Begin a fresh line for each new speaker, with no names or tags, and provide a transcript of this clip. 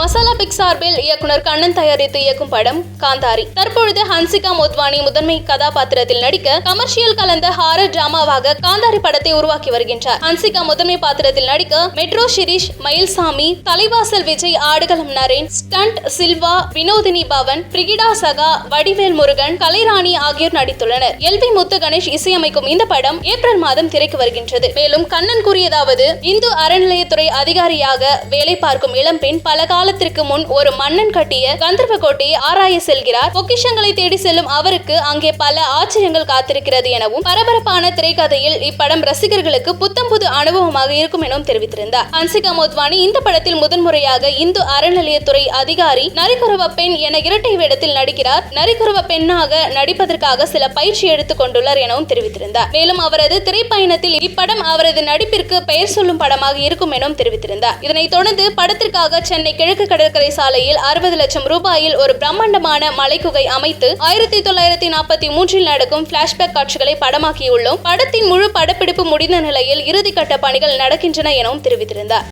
Masala big சார்பில் இயக்குனர் கண்ணன் தயாரித்து இயக்கும் படம் காந்தாரி. தற்பொழுது ஹன்சிகா மோத்வானி முதன்மை கதாபாத்திரத்தில் நடிக்க கமர்ஷியல் கலந்த ஹாரர் டிராமாவாக காந்தாரி படத்தை உருவாக்கி வருகின்றார். ஹன்சிகா முதன்மை பாத்திரத்தில் நடிக்க மெட்ரோ ஷிரீஷ் மயில்சாமி தலைவாசல் விஜய் ஆடுகளம் நரேன் ஸ்டண்ட் சில்வா வினோதினி பவன் பிரிகிடா சகா வடிவேல் முருகன் கலைராணி ஆகியோர் நடித்துள்ளனர். எல் வி முத்து கணேஷ் இசையமைக்கும் இந்த படம் ஏப்ரல் மாதம் திரைக்கு வருகின்றது. மேலும் கண்ணன் கூறியதாவது இந்து அறநிலையத்துறை அதிகாரியாக வேலை பார்க்கும் இளம்பெண் பல காலத்திற்கு முன் ஒரு மன்னன் கட்டிய கந்தர்வ கோட்டையை ஆராய செல்கிறார். பொக்கிஷங்களை தேடி செல்லும் அவருக்கு அங்கே பல ஆச்சரியங்கள் காத்திருக்கிறது எனவும் பரபரப்பான திரைக்கதையில் இப்படம் ரசிகர்களுக்கு புத்தம் புது அனுபவமாக இருக்கும் எனவும் தெரிவித்திருந்தார். ஹன்சிகா மோத்வானி இந்த படத்தில் முதன்முறையாக இந்து அறநிலையத்துறை அதிகாரி நரிக்குறவ பெண் என இரட்டை வேடத்தில் நடிக்கிறார். நரிக்குறவ பெண்ணாக நடிப்பதற்காக சில பயிற்சி எடுத்துக் கொண்டுள்ளார் எனவும் தெரிவித்திருந்தார். மேலும் அவரது திரைப்பயணத்தில் இப்படம் அவரது நடிப்பிற்கு பெயர் சொல்லும் படமாக இருக்கும் எனவும் தெரிவித்திருந்தார். இதனைத் தொடர்ந்து படத்திற்காக சென்னை கிழக்கு கடற்கரை சாலையில் அறுபது லட்சம் ரூபாயில் ஒரு பிரம்மாண்டமான மலைக்குகை அமைத்து ஆயிரத்தி தொள்ளாயிரத்தி நாற்பத்தி மூன்றில் நடக்கும் பிளாஷ்பேக் காட்சிகளை படமாக்கியுள்ளோம். படத்தின் முழு படப்பிடிப்பு முடிந்த நிலையில் இறுதிக்கட்ட பணிகள் நடக்கின்றன எனவும் தெரிவித்திருந்தார்.